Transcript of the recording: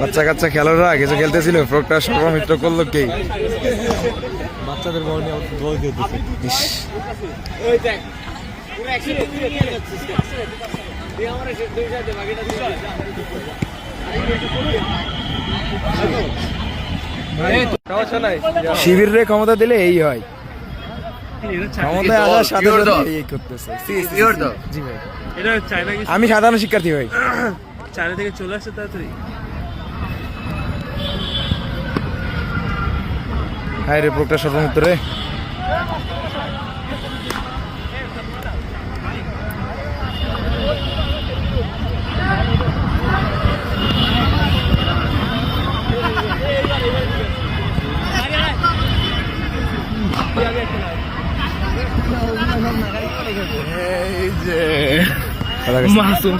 বাচ্চা কাচ্চা খেলোয়াড়রা কিছু খেলতেছিল ফ্রকটা সর্বমিত্র করল কে? বাচ্চাদের বল নিয়ে দোল খেলতেছে। ইস, শিবিরে ক্ষমতা দিলে এই হয়। ক্ষমতায় আসার সাথে সাথে এই করতেছে। জি ভাই। এটা চায়না আমি সাধারণ শিক্ষার্থী ভাই। চায়না থেকে চলে আসছে তাড়াতাড়ি। হায় রে প্রকাশ সর্বমিত্র রে খেলা যে। মাসুম।